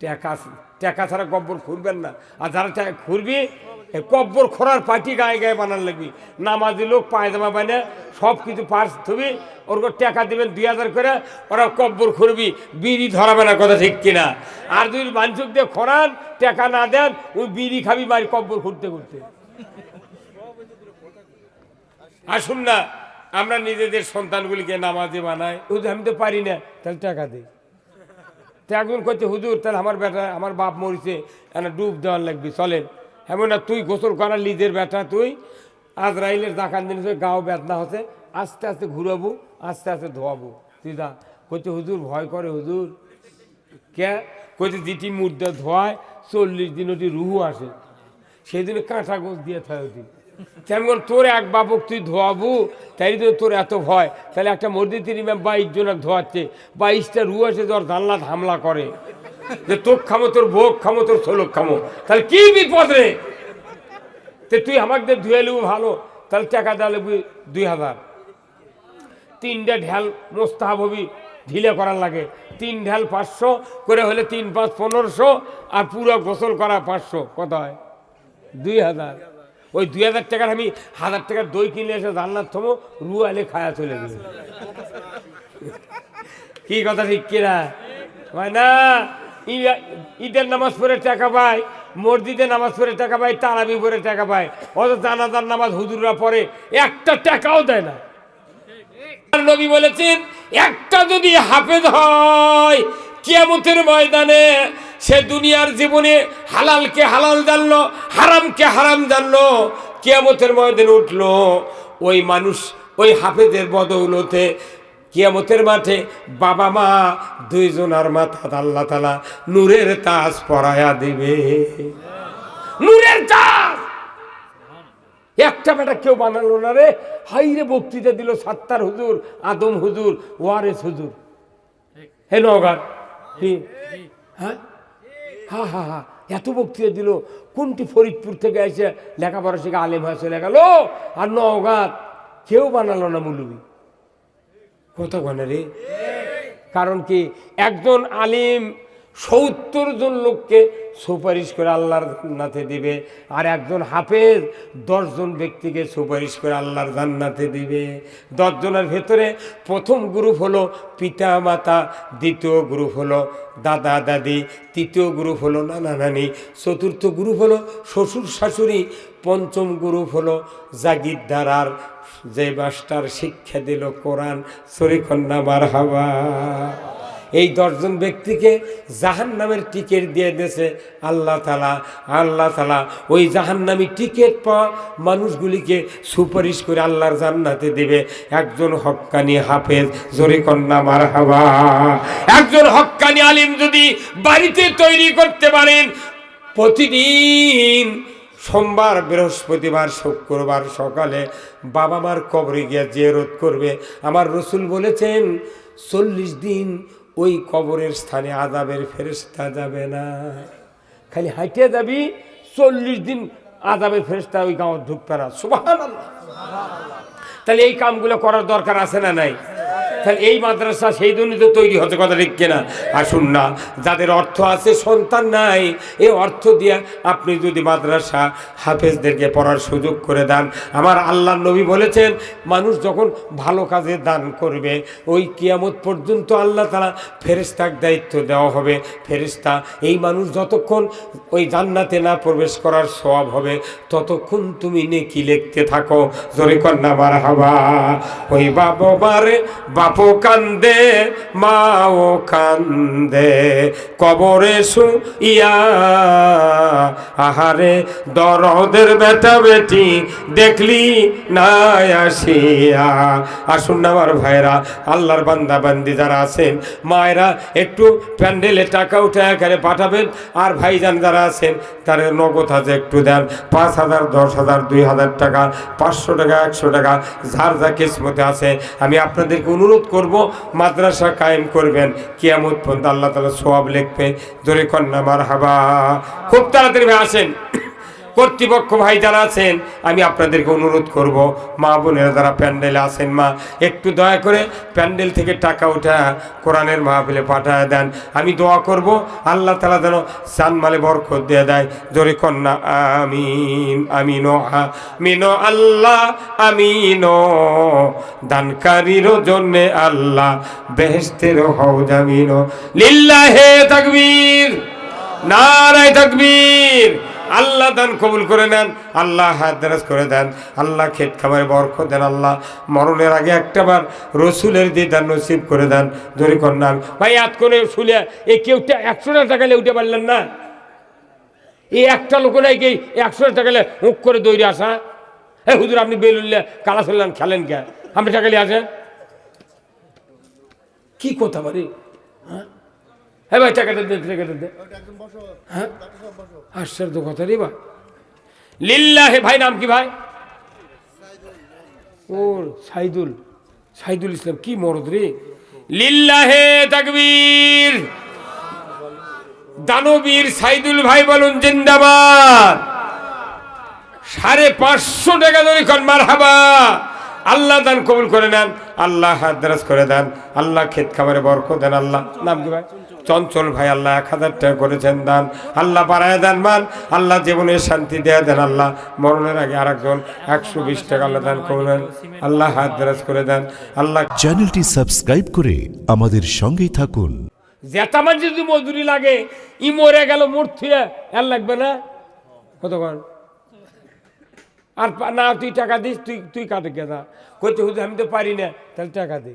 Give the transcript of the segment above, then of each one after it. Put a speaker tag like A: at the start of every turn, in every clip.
A: টাকা টাকা ছাড়া কব্বর খুঁড়বেন না। আর যারা টাকা খুঁড়বি কব্বর খোরার পাটি গায়ে গায়ে বানান লাগবি। নামাজি লোক পায়জামা বানে সব কিছু পার্স থবি ওর টাকা দিবেন দুই হাজার করে, ওরা কব্বর খুঁড়বি, বিড়ি ধরাবে না কথা ঠিক কিনা। আর যদি বাঞ্চুক দিয়ে খোরান টাকা না দেন, ওই বিড়ি খাবি বাড়ি কব্বর খুঁড়তে খুঁড়তে। আসুন না, আমরা নিজেদের সন্তানগুলিকে নামাজে বানাই। আমি তো পারি না, তাহলে টাকা দিই। তো একজন করছে হুজুর, তাহলে আমার বেটা, আমার বাপ মরিছে একটা ডুব দেওয়ার লাগবে, চলেন। এমন না, তুই গোসল করার লিজের বেটা, তুই আজরাইলের দাকান দিন গাও বেদনা হচ্ছে, আস্তে আস্তে ঘুরাবো, আস্তে আস্তে ধোয়াবো। তুই দা কইছে, হুজুর, ভয় করে, হুজুর। কে? কইছে যেটি মুদ্রা ধোয়ায় চল্লিশ দিন ওটি রুহু আসে, সেই দিনে কাঁটা গোছ দিয়ে থাকে ওটি তেমন তোর এক বাবক তুই ধোয়াবু? তাই তো তোর এত ভয়। তাহলে একটা মসজিদের ইমাম বাইশ জনক ধোয়াচ্ছে। বাইশটা রু আছে, তোর জানলাত হামলা করে। যে তোর খামো, তোর ভোগ খামো, তোর ষোলক খামো। তাহলে কি বিপদ রে? তুই আমাকে ধুয়ে নেব ভালো। তাহলে টাকা দেওয়া লাগবি দুই হাজার। তিনটা ঢ্যাল মোস্তাহাব হবি, ঢিলে করার লাগে। তিন ঢ্যাল পাঁচশো, করে হলে তিন পাঁচ পনেরোশো, আর পুরো গোসল করা পাঁচশো। কত হয়? দুই হাজার। ওই দুই হাজার টাকার আমি হাজার টাকার দই কিনে এসে জান্নার থমো রু আলে খায়া চলে গেল। কি কথা ঠিক কিনা? না ঈদের নামাজ পড়ে টাকা পায়, মসজিদে নামাজ পড়ে টাকা পায়, তারাবি পড়ে টাকা পায় অত জানাজার নামাজ হুজুররা পড়ে, একটা টাকাও দেয় না। নবী বলেছেন, একটা যদি হাফেজ হয়, কিয়ামতের ময়দানে সে দুনিয়ার জীবনে হালালকে হালাল জানলো হারামকে হারাম জানলো কিয়ামতের ময়দানে উঠল। ওই মানুষ ওই হাফেজের বদৌলতে কিয়ামতের মাঠে বাবা মা দুইজনার মাথা আল্লাহ তালা নূরের তাজ পরায়া দিবে। নূরের তাজ! একটা বেটা কেউ বানালো না রে। হাই রে বক্তৃতা দিল সাত্তার হুজুর আদম হুজুর ওয়ারেস হুজুর। হে নগার হ্যাঁ? হা হা হা এত বক্তৃতা দিল। কোনটি ফরিদপুর থেকে এসে লেখাপড়া শিখে আলেম হয়ে চলে গেল? আর নগাদ কেউ বানালো না মুলুবি কত গনে রে? কারণ কি একজন আলিম সত্তর জন লোককে সুপারিশ করে আল্লাহর জান্নাতে দিবে। আর একজন হাফেজ দশজন ব্যক্তিকে সুপারিশ করে আল্লাহর জান্নাতে দিবে। দশজনের ভেতরে প্রথম গ্রুপ হলো পিতা মাতা দ্বিতীয় গ্রুপ হলো দাদা, দাদি, তৃতীয় গ্রুপ হলো নানা নানি, চতুর্থ গ্রুপ হলো শ্বশুর, শাশুড়ি, পঞ্চম গ্রুপ হলো জাগিরদার যে মাস্টার শিক্ষা দিল কোরআন শরীখন্না মার হাওয়া এই দশজন ব্যক্তিকে জাহান নামের টিকিট দিয়ে দিয়েছে আল্লাহ তালা আল্লাহ তালা ওই জাহান্নামি টিকিট পাওয়া মানুষগুলিকে সুপারিশ করে আল্লাহর জান্নাতে দেবে। একজন হক্কানি হাফেজ, জোরে জরিকন্যা মার হাওয়া একজন হক্কানি আলিম যদি বাড়িতে তৈরি করতে পারেন, প্রতিদিন সোমবার, বৃহস্পতিবার, শুক্রবার সকালে বাবা মার কবরে গিয়ে জিয়ারত করবে। আমার রসুল বলেছেন, চল্লিশ দিন ওই কবরের স্থানে আদাবের ফেরেস্তা যাবে না। খালি হাইটে যাবি, চল্লিশ দিন আদাবের ফেরেস্তা ওই গাঁও ঢুকবে না। সুবাহ তাহলে এই কামগুলো করার দরকার আছে না নাই? তাহলে এই মাদ্রাসা সেই জন্যই তো তৈরি হতে কথা ঠিক কিনা? আসুন না, যাদের অর্থ আছে, সন্তান নাই এই অর্থ দিয়ে আপনি যদি মাদ্রাসা হাফেজদেরকে পড়ার সুযোগ করে দেন। আমার আল্লাহ নবী বলেছেন, মানুষ যখন ভালো কাজে দান করবে, ওই কিয়ামত পর্যন্ত আল্লাহ তালা ফেরেস্তার দায়িত্ব দেওয়া হবে। ফেরেস্তা এই মানুষ যতক্ষণ ওই জান্নাতে না প্রবেশ করার সওয়াব হবে, ততক্ষণ তুমি নেকি লিখতে থাকো। জোরে কন্যা মার হাবা ওই বাবো মারে বাপো কান্দে মাও কান্দে কবরে সু ইয়া আহারে দরদের বেটা বেটি দেখলি না আসিয়া। আসুন না আমার ভাইরা, আল্লাহর বান্দা বান্দি যারা আছেন, মায়েরা একটু প্যান্ডেলে টাকা উঠে এখানে পাঠাবেন, আর ভাইজান যারা আছেন তারা নগদ হাজে একটু দেন, পাঁচ হাজার, দশ হাজার, দুই হাজার টাকা, পাঁচশো টাকা, একশো টাকা, যার যা কিসমতে আছে, আমি আপনাদেরকে অনুরোধ করব, মাদ্রাসা কায়েম করবেন, কিয়ামত পর্যন্ত আল্লাহ তালা সোয়াব লিখবে। জোরে কন্যা মার হাবা খুব তাড়াতাড়ি ভাই আসেন কর্তৃপক্ষ ভাই যারা আছেন, আমি আপনাদেরকে অনুরোধ করব, মা বোনেরা যারা প্যান্ডেলে আছেন মা, একটু দয়া করে প্যান্ডেল থেকে টাকা উঠা কোরআনের মাহফিলে পাঠায় দেন। আমি দোয়া করব, আল্লাহ তালা যেন সানমালে বরকত দিয়ে দেয়। জোরে কন্যা, আমিন, আমিনো আমিনো, আল্লাহ, আমিনো। দানকারীর জন্যে আল্লাহ বেহেস্তের হও জামিনো। লিল্লাহে তাকবীর। নারায় তাকবীর। আল্লাহ দান কবুল করে নেন, আল্লাহ হাত করে দেন, আল্লাহ ক্ষেত খাবারে বরখ দেন, আল্লাহ মরণের আগে একটাবার রসুলের দিদার নসিব করে দেন, ধরি কন্যা ভাই এত করে শুলে এই কেউটা একশো টাকা উঠে পারলেন না। এই একটা লোক নাই কি একশো টাকা হুক করে দৌড়ে আসা? হ্যাঁ হুজুর, আপনি বেলুল্লে কালা চললেন খেলেন কে? আপনি টাকা আসেন। কি কথা বাড়ি হ্যাঁ? হ্যাঁ ভাই টাকাটা দে টাকাটা দে হ্যাঁ? আশ্চর্য কথা রে বা লিল্লাহে ভাই নাম কি ভাই? ওর সাইদুল সাইদুল ইসলাম কি মরদ রে। লিল্লাহে তাকবীর। দানবীর সাইদুল ভাই বলুন জিন্দাবাদ। সাড়ে পাঁচশো টাকা ধরে কন মার হাবা আল্লাহ দান কবুল করে নেন আল্লাহ হাদ্রাস করে দেন আল্লাহ ক্ষেত খাবারে বরক দেন আল্লাহ নাম কি ভাই? চঞ্চল ভাই আল্লাহ এক হাজার টাকা করেছেন দান আল্লাহ বাড়ায় দেন মান আল্লাহ জীবনে শান্তি দেয়া দেন আল্লাহ মরণের আগে আরেকজন একশো বিশ টাকা আল্লাহ দান করবেন আল্লাহ হাদ্রাস করে দেন আল্লাহ
B: চ্যানেলটি সাবস্ক্রাইব করে আমাদের সঙ্গেই থাকুন।
A: জেতামান যদি মজুরি লাগে ই মরে গেল থুয়ে আর লাগবে না? কতক্ষণ? আর না, তুই টাকা দিস, তুই তুই কাটে গেদা। কইতে, হুজুর, আমি তো পারি না। তাহলে টাকা দে।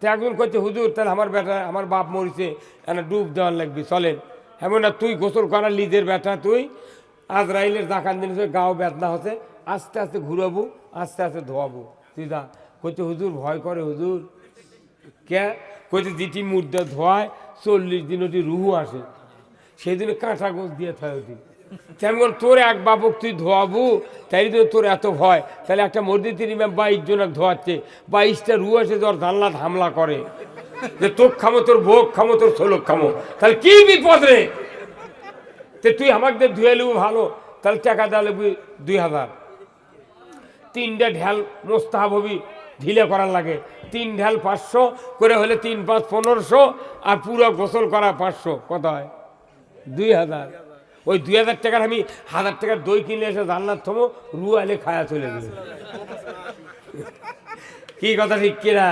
A: তো একজন কইতে, হুজুর, তাহলে আমার বেটা, আমার বাপ মরিছে, এনে ডুব দেওয়ার লাগবি, চলেন। এমন না তুই গোসল করার লিজের বেটা, তুই? আজ আজরাইলের দাকান দিন গাও বেদনা হচ্ছে। আস্তে আস্তে ঘুরাবো, আস্তে আস্তে ধোয়াবো। তুই দা কইতে, হুজুর, ভয় করে, হুজুর। কে? কইতে দিটি মুদ্রা ধোয়ায়, চল্লিশ দিন ওটি রুহু আসে। সেই দিনে কাঁটা গোছ দিয়ে থাকে ওটি। তেমন তোর এক বাপক তুই ধোয়াবু, তাই তো তোর এত ভয়। তাহলে একটা মসজিদের ইমাম বাইশ জনক ধোয়াচ্ছে। বাইশটা রু এসে তোর জানলাত হামলা করে। যে তোক খামো, তোর ভোগ খামো, তোর ষোলক খামো। তাহলে কি বিপদ রে? তে তুই আমাকে ধুয়ে নেব ভালো। তাহলে টাকা লাগবি দুই হাজার। তিনটা ঢেল মোস্তাহাব হবি ঢিলে করার লাগে। তিন ঢেল পাঁচশো, করে হলে তিন পাঁচ পনেরোশো, আর পুরো গোসল করা পাঁচশো। কত হয়? দুই হাজার। ওই দুই হাজার টাকার আমি হাজার টাকার দই কিনে এসে জানলার থমো রু আলে খায়া চলে গেল কি কথা ঠিক কিনা?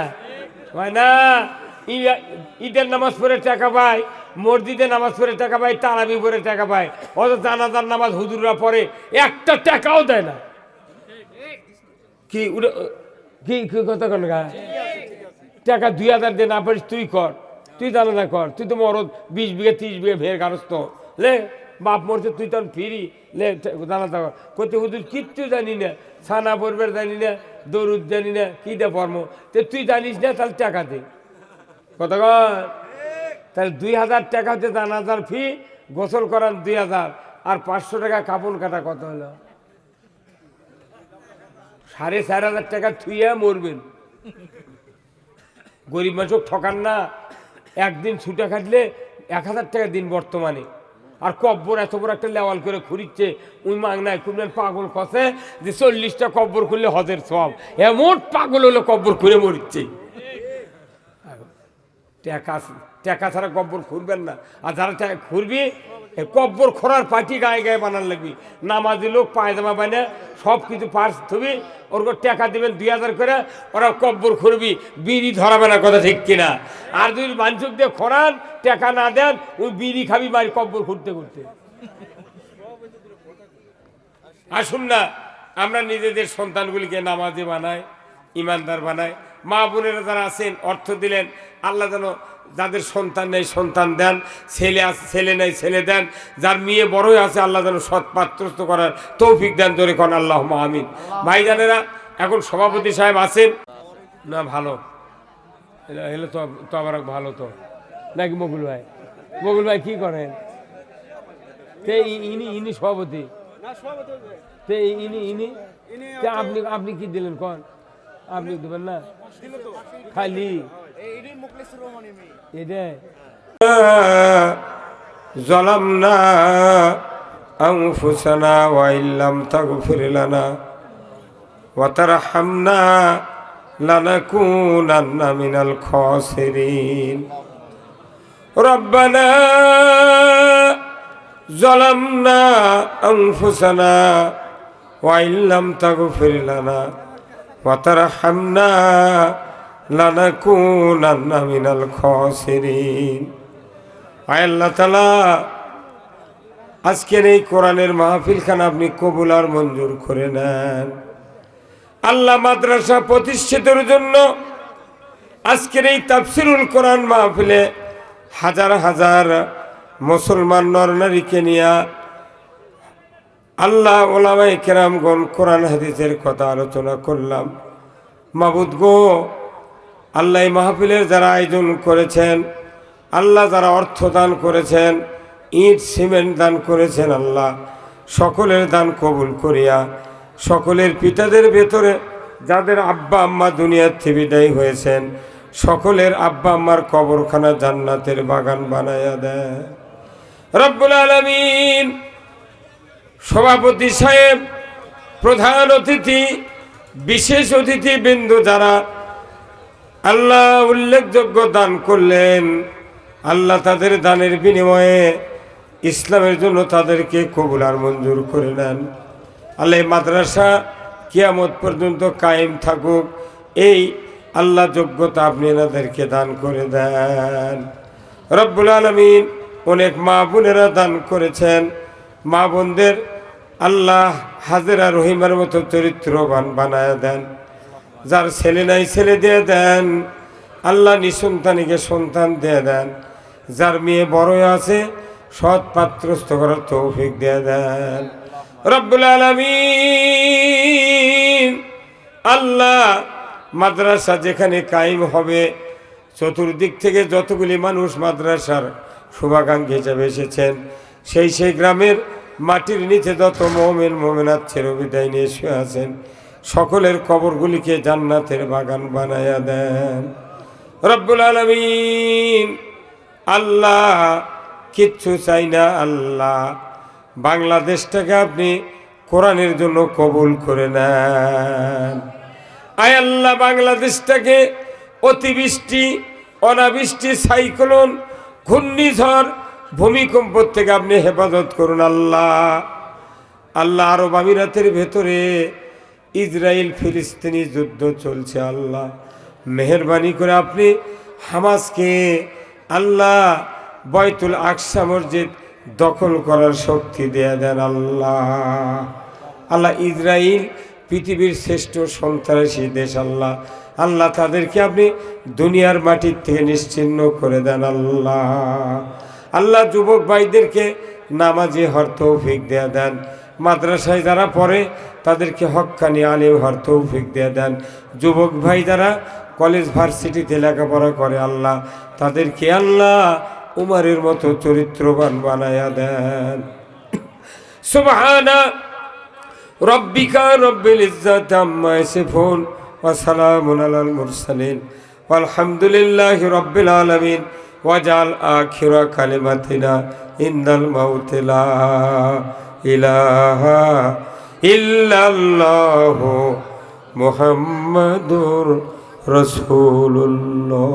A: হয় না ঈদের নামাজ পড়ে টাকা পায়, মসজিদে নামাজ পড়ে টাকা পায়, তারাবি পড়ে টাকা পায় অত জানাজার নামাজ হুজুররা পড়ে, একটা টাকাও দেয় না। কি কি কি কথা কেন গা? টাকা দুই হাজার দিয়ে না পারিস, তুই কর, তুই জানা না কর, তুই তো মরদ, বিশ বিঘে, ত্রিশ বিঘে ভের গারস্ত লে বাপ মরছে, তুই তখন ফিরি। জানা তা কর করতে হুজুর, কিচ্ছু জানি না। ছানা পড়বে জানি না, দরুদ জানি না, কি দে পর্ম তো, তুই জানিস না, তাহলে টাকা দে। কত তাহলে দুই হাজার টাকা হচ্ছে জানাজার ফি গোসল করান দুই হাজার, আর পাঁচশো টাকা কাপড় কাটা কত হলো? সাড়ে চার হাজার টাকা থুইয়া মরবেন। গরিব মানুষ ঠকান না। একদিন ছুটে কাটলে এক হাজার টাকা দিন বর্তমানে। আর কব্বর এত বড় একটা লেওয়াল করে খুঁড়িচ্ছে। ওই মাংনায় খুঁড়লেন পাগল কষে যে চল্লিশটা কব্বর খুললে হজের সব এমন পাগল হলো কব্বর খুঁড়ে মরিচ্ছে। টাকা টাকা ছাড়া কব্বর খুঁড়বেন না। আর যারা টাকা খুঁড়বি কব্বর খোরার পাটি গায়ে গায়ে বানান লাগবি। নামাজি লোক পায়জামা বানে সব কিছু পার্স থবি ওর টাকা দিবেন দুই হাজার করে, ওরা কব্বর খুঁড়বি। বিড়ি ধরাবে না কথা ঠিক কিনা। আর যদি মানসুক দিয়ে খোরান টাকা না দেন, ওই বিড়ি খাবি বাড়ি কব্বর খুঁড়তে খুঁড়তে। আসুন না, আমরা নিজেদের সন্তানগুলিকে নামাজে বানাই, ইমানদার বানাই মা বোনেরা যারা আছেন অর্থ দিলেন আল্লাহ যেন যাদের সন্তান নেই সন্তান দেন ছেলে আছে ছেলে নেই ছেলে দেন যার মেয়ে বড়ই আছে আল্লাহ যেন সৎ পাত্রস্থ করার তৌফিক দেন ধরে কন আল্লাহ আমিন ভাইজানেরা এখন সভাপতি সাহেব আছেন? না ভালো। এলে- তো তো আবার ভালো তো। নাকি মকুল ভাই? মকুল ভাই কি করেন? তে ইনি ইনি সভাপতি? তে ইনি ইনি? আপনি আপনি কি দিলেন কন? আপনি দেবেন না খালি এটা জলামনা أنفسنا وإن لم تغفر لنا وترحمنا لنكونن من الخاسرين ربنا ظلمنا أنفسنا وإن لم تغفر لنا وترحمنا لنكونن من الخاسرين আয় আল্লাহ তালা আজকের এই কোরআনের মাহফিলখানা আপনি কবুল আর মঞ্জুর করে নেন আল্লাহ মাদ্রাসা প্রতিষ্ঠিতের জন্য আজকের এই তাফসিরুল কোরআন মাহফিলে হাজার হাজার মুসলমান নরনারীকে নিয়ে আল্লাহ ওলামাই কেরামগণ কোরআন হাদিসের কথা আলোচনা করলাম। মাবুদ গো, আল্লাহ মাহফিলের যারা আয়োজন করেছেন, আল্লাহ যারা অর্থ দান করেছেন, ইট, সিমেন্ট দান করেছেন আল্লাহ, সকলের দান কবুল করিয়া, সকলের পিতাদের ভেতরে যাদের আব্বা আম্মা দুনিয়ার বিদায় হয়েছেন, সকলের আব্বা আম্মার কবরখানা জান্নাতের বাগান বানাইয়া দেয়। রব্বুল আলমিন সভাপতি সাহেব, প্রধান অতিথি, বিশেষ অতিথি বিন্দু যারা আল্লাহ উল্লেখযোগ্য দান করলেন, আল্লাহ তাদের দানের বিনিময়ে ইসলামের জন্য তাদেরকে কবুল আর মঞ্জুর করে নেন। আল্লাহ মাদ্রাসা কিয়ামত পর্যন্ত কায়েম থাকুক, এই আল্লাহ যোগ্যতা আপনি এনাদেরকে দান করে দেন। রব্বুল আলমিন অনেক মা বোনেরা দান করেছেন। মা বোনদের আল্লাহ হাজেরা রহিমার মতো চরিত্রবান বানায় দেন। যার ছেলে নাই ছেলে দিয়ে দেন। আল্লাহ নিঃসন্তানীকে সন্তান দিয়ে দেন। যার মেয়ে বড় আছে, সৎ পাত্রস্থ করার তৌফিক দিয়ে দেন। রব্বুল আলমিন। আল্লাহ মাদ্রাসা যেখানে কায়েম হবে, চতুর্দিক থেকে যতগুলি মানুষ মাদ্রাসার শুভাকাঙ্ক্ষী হিসেবে এসেছেন সেই সেই গ্রামের মাটির নিচে যত মোমেন মোমেনাত ছেড়ে বিদায় নিয়ে শুয়ে আছেন, সকলের কবরগুলিকে জান্নাতের বাগান বানায়া দেন। রব্বুল আলমিন, আল্লাহ কিচ্ছু চাই না, আল্লাহ বাংলাদেশটাকে আপনি কোরআনের জন্য কবুল করে নেন। আয় আল্লাহ বাংলাদেশটাকে অতিবৃষ্টি, অনাবৃষ্টি, সাইক্লোন, ঘূর্ণিঝড় ভূমিকম্প থেকে আপনি হেফাজত করুন আল্লাহ। আল্লাহ আরব আমিরাতের ভেতরে ইসরায়েল ফিলিস্তিনি যুদ্ধ চলছে আল্লাহ। মেহরবানি করে আপনি হামাসকে আল্লাহ বয়তুল আকসা মসজিদ দখল করার শক্তি দেয়া দেন আল্লাহ। আল্লাহ ইসরায়েল পৃথিবীর শ্রেষ্ঠ সন্ত্রাসী দেশ আল্লাহ। আল্লাহ তাদেরকে আপনি দুনিয়ার মাটির থেকে নিশ্চিহ্ন করে দেন আল্লাহ। আল্লাহ যুবক ভাইদেরকে নামাজি হর তৌফিক দেয়া দেন। মাদ্রাসায় যারা পড়ে, তাদেরকে হক্কানি আলিম হর তৌফিক দেয়া দেন। যুবক ভাই যারা কলেজ ভার্সিটিতে লেখাপড়া করে, আল্লাহ তাদেরকে আল্লাহ উমারের মতো চরিত্রবান বানায়া দেন। সুবহানা রব্বিকা রব্বিল ইজ্জাত আম্মা মুরসালিন। ওয়ালহামদুলিল্লাহি রব্বিল আলামিন। ওয়াজাল আখিরা কালিমাতিনা ইন্দাল মাউতিলা ইলাহা ইল্লাল্লাহ মুহাম্মাদুর রাসূলুল্লাহ